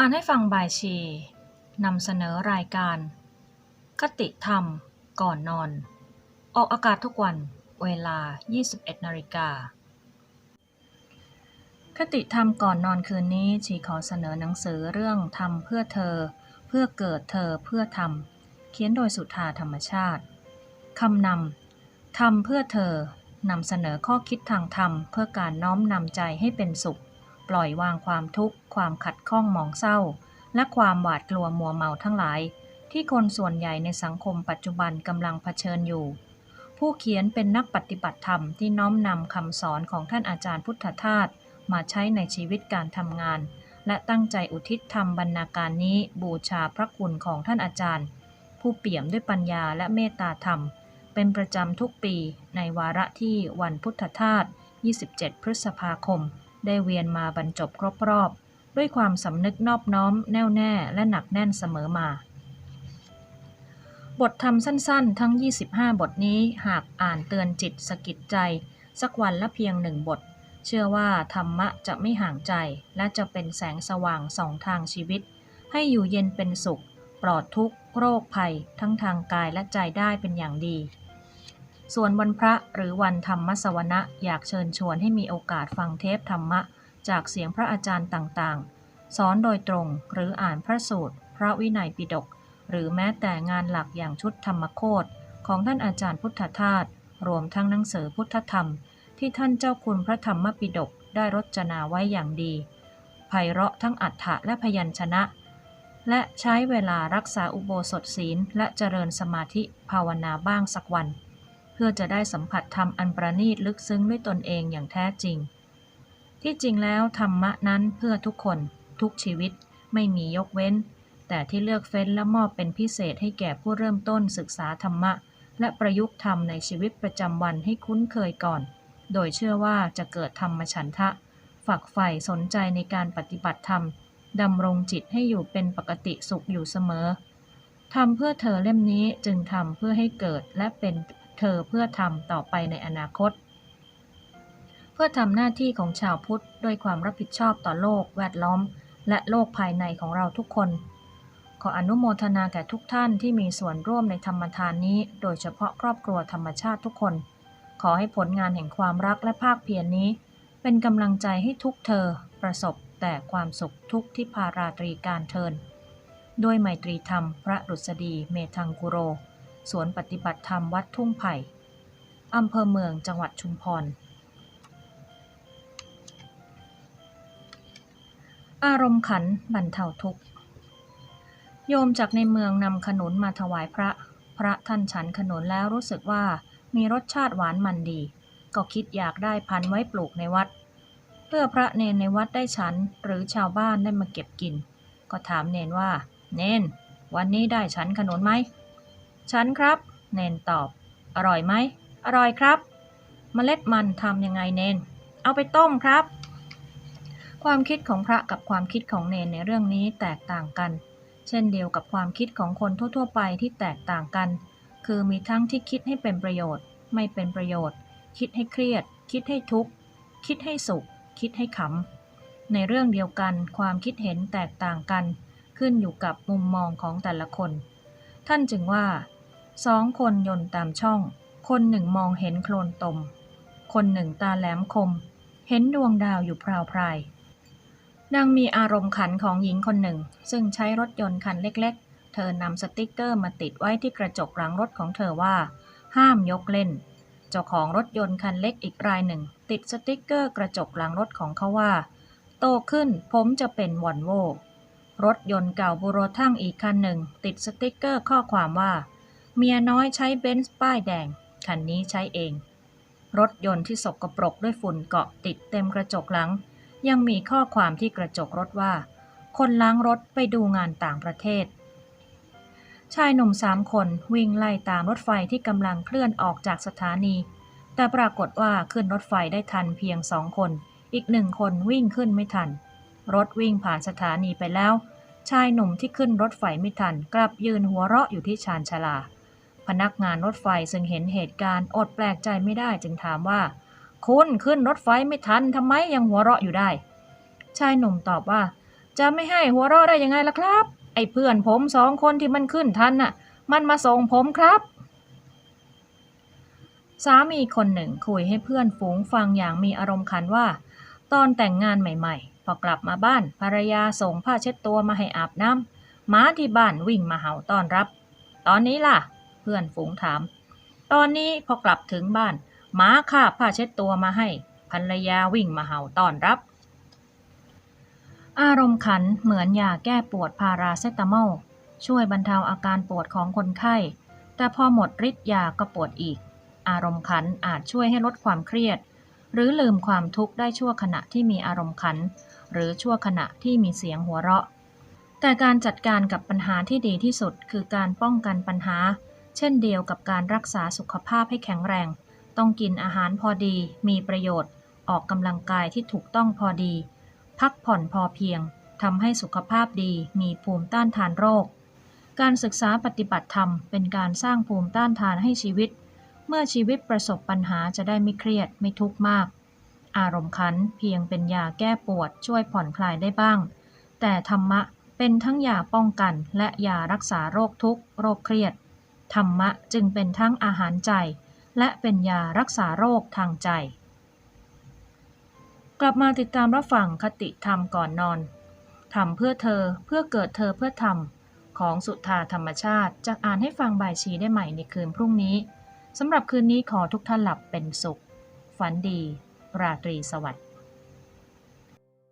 อ่านให้ฟังบายชีนำเสนอรายการ คติธรรม ก่อนนอน ออกอากาศทุกวัน เวลา 21นาฬิกา คติธรรมก่อนนอนคืนนี้ชีขอเสนอหนังสือเรื่องทำเพื่อเธอ เพื่อเกิดเธอเพื่อทำเขียนโดยสุธาธรรมชาติคำนำทำเพื่อเธอนำเสนอข้อคิดทางธรรม เพื่อการน้อมนำใจให้เป็นสุข ปล่อยวางความทุกข์ ความขัดข้องหมองเศร้า และความหวาดกลัวมัวเมาทั้งหลาย ที่คนส่วนใหญ่ในสังคมปัจจุบันกำลังเผชิญอยู่ ผู้เขียนเป็นนักปฏิบัติธรรมที่น้อมนำคำสอนของท่านอาจารย์พุทธทาสมาใช้ในชีวิตการทำงาน และตั้งใจอุทิศธรรมบรรณาการนี้บูชาพระคุณของท่านอาจารย์ ผู้เปี่ยมด้วยปัญญาและเมตตาธรรม เป็นประจำทุกปีในวาระที่วันพุทธทาส27 พฤษภาคม ได้เวียนมาบรรจบครบรอบ ด้วยความสำนึกนอบน้อมแน่วแน่และหนักแน่นเสมอมา บทธรรมสั้นๆ ทั้ง 25 บทนี้หากอ่านเตือนจิตสะกิดใจ สักวันละเพียงหนึ่งบท เชื่อว่าธรรมะจะไม่ห่างใจ และจะเป็นแสงสว่างสองทางชีวิต ให้อยู่เย็นเป็นสุข ปลอดทุกโรคภัย ทั้งทางกายและใจได้เป็นอย่างดี ส่วนวันพระหรือวันธรรมสวนะอยากเชิญชวนให้มีโอกาสฟังเทปธรรมะ จากเสียงพระอาจารย์ต่างๆ สอนโดยตรงหรืออ่านพระสูตร พระวินัยปิฎกหรือแม้แต่งานหลักอย่างชุดธรรมโคตของท่านอาจารย์พุทธทาสรวมทั้งหนังสือพุทธธรรม ที่ท่านเจ้าคุณพระธรรมปิฎกได้รจนาไว้อย่างดีไพเราะทั้งอัฏฐะและพยัญชนะ และใช้เวลารักษาอุโบสถศีลและเจริญสมาธิภาวนาบ้างสักวัน พื่อจะได้สัมผัสธรรมอันประณีตลึกซึ้งด้วยตนเองอย่างแท้จริง ที่จริงแล้วธรรมะนั้นเพื่อทุกคน ทุกชีวิต ไม่มียกเว้น แต่ที่เลือกเฟ้นและมอบเป็นพิเศษให้แก่ผู้เริ่มต้นศึกษาธรรมะ และประยุกต์ธรรมในชีวิตประจำวันให้คุ้นเคยก่อน โดยเชื่อว่าจะเกิดธรรมฉันทะ ฝักใฝ่สนใจในการปฏิบัติธรรมดำรงจิตให้อยู่เป็นปกติสุขอยู่เสมอทำเพื่อเธอเล่มนี้จึงทำเพื่อให้เกิดและเป็น เธอเพื่อทำต่อไปในอนาคต เพื่อทำหน้าที่ของชาวพุทธด้วยความรับผิดชอบต่อโลกแวดล้อม และโลกภายในของเราทุกคน ขออนุโมทนาแก่ทุกท่านที่มีส่วนร่วมในธรรมทานนี้ โดยเฉพาะครอบครัวธรรมชาติทุกคน ขอให้ผลงานแห่งความรักและภาคเพียรนนี้ เป็นกำลังใจให้ทุกเธอประสบแต่ความสุขทุกที่พาราตรีการเทิน ด้วยไมตรีธรรม พระดุษฎีเมธังกุโร สวนปฏิบัติธรรมวัดทุ่งไผ่อำเภอเมืองจังหวัดชุมพร อารมณ์ขันบรรเทาทุกข์ โยมจากในเมืองนำขนุนมาถวายพระ พระท่านฉันขนุนแล้วรู้สึกว่ามีรสชาติหวานมันดี ก็คิดอยากได้พันไว้ปลูกในวัด เพื่อพระเนนในวัดได้ฉันหรือชาวบ้านได้มาเก็บกิน ก็ถามเนนว่า เนน วันนี้ได้ฉันขนุนไหม ฉันครับ เนนตอบ อร่อยไหม อร่อยครับเมล็ดมันทำยังไงเนน เอาไปต้มครับ ความคิดของพระกับความคิดของเนนในเรื่องนี้แตกต่างกัน เช่นเดียวกับความคิดของคนทั่ว ๆ ไปที่แตกต่างกัน คือมีทั้งที่คิดให้เป็นประโยชน์ ไม่เป็นประโยชน์ คิดให้เครียด คิดให้ทุกข์ คิดให้สุข คิดให้ขำ ในเรื่องเดียวกันความคิดเห็นแตกต่างกัน ขึ้นอยู่กับมุมมองของแต่ละคน ท่านจึงว่า สองคนยนต์ตามช่อง คนหนึ่งมองเห็นโคลนตม คนหนึ่งตาแหลมคม เห็นดวงดาวอยู่พราวพรายดังมีอารมณ์ขันของหญิงคนหนึ่ง ซึ่งใช้รถยนต์คันเล็กๆ เธอนำสติกเกอร์มาติดไว้ที่กระจกหลังรถของเธอว่า ห้ามยกเล่น เจ้าของรถยนต์คันเล็กอีกรายหนึ่ง ติดสติกเกอร์กระจกหลังรถของเขาว่า โตขึ้นผมจะเป็นวอนโวรถยนต์เก่าบูโรทั่งอีกคันหนึ่ง ติดสติกเกอร์ข้อความว่า เมียน้อยใช้เบนซ์ป้ายแดง คันนี้ใช้เอง รถยนต์ที่สกปรกด้วยฝุ่นเกาะติดเต็มกระจกหลัง ยังมีข้อความที่กระจกรถว่า คนล้างรถไปดูงานต่างประเทศ ชายหนุ่มสามคนวิ่งไล่ตามรถไฟที่กำลังเคลื่อนออกจากสถานี แต่ปรากฏว่าขึ้นรถไฟได้ทันเพียงสองคน อีกหนึ่งคนวิ่งขึ้นไม่ทัน รถวิ่งผ่านสถานีไปแล้ว ชายหนุ่มที่ขึ้นรถไฟไม่ทัน กลับยืนหัวเราะอยู่ที่ชานชาลา พนักงานรถไฟซึ่งเห็นเหตุการณ์อดแปลกใจไม่ได้จึงถามว่า คุณขึ้นรถไฟไม่ทันทำไมยังหัวเราะอยู่ได้ ชายหนุ่มตอบว่า จะไม่ให้หัวเราะได้ยังไงล่ะครับ ไอ้เพื่อนผมสองคนที่มันขึ้นทันน่ะ มันมาส่งผมครับสามีคนหนึ่งคุยให้เพื่อนฝูงฟังอย่างมีอารมณ์ขันว่า ตอนแต่งงานใหม่ ๆ พอกลับมาบ้านภรรยาส่งผ้าเช็ดตัวมาให้อาบน้ำหมาที่บ้านวิ่งมาเห่าต้อนรับ ตอนนี้ล่ะ พื่อนฝูงถาม ตอนนี้พอกลับถึงบ้านหมาคาบผ้าเช็ดตัวมาให้ภรรยาวิ่งมาเห่าต้อนรับ อารมณ์ขันเหมือนยาแก้ปวดพาราเซตามอลช่วยบรรเทาอาการปวดของคนไข้ แต่พอหมดฤทธิ์ยาก็ปวดอีก อารมณ์ขันอาจช่วยให้ลดความเครียด หรือลืมความทุกข์ได้ชั่วขณะที่มีอารมณ์ขัน หรือชั่วขณะที่มีเสียงหัวเราะ แต่การจัดการกับปัญหาที่ดีที่สุดคือการป้องกันปัญหา เช่นเดียวกับการรักษาสุขภาพให้แข็งแรง ต้องกินอาหารพอดี มีประโยชน์ ออกกำลังกายที่ถูกต้องพอดี พักผ่อนพอเพียงทำให้สุขภาพดีมีภูมิต้านทานโรค การศึกษาปฏิบัติธรรม เป็นการสร้างภูมิต้านทานให้ชีวิต เมื่อชีวิตประสบปัญหาจะได้ไม่เครียดไม่ทุกข์มาก อารมณ์ขันเพียงเป็นยาแก้ปวดช่วยผ่อนคลายได้บ้าง แต่ธรรมะเป็นทั้งยาป้องกันและยารักษาโรคทุกข์โรคเครียด ธรรมะจึงเป็นทั้งอาหารใจ และเป็นยารักษาโรคทางใจ กลับมาติดตามรับฟังคติธรรมก่อนนอนทำเพื่อเธอเพื่อเกิดเธอเพื่อทำของสุธาธรรมชาติจะอ่านให้ฟังบ่ายชีได้ใหม่ในคืนพรุ่งนี้สำหรับคืนนี้ขอทุกท่านหลับเป็นสุข ฝันดี ราตรีสวัสดิ์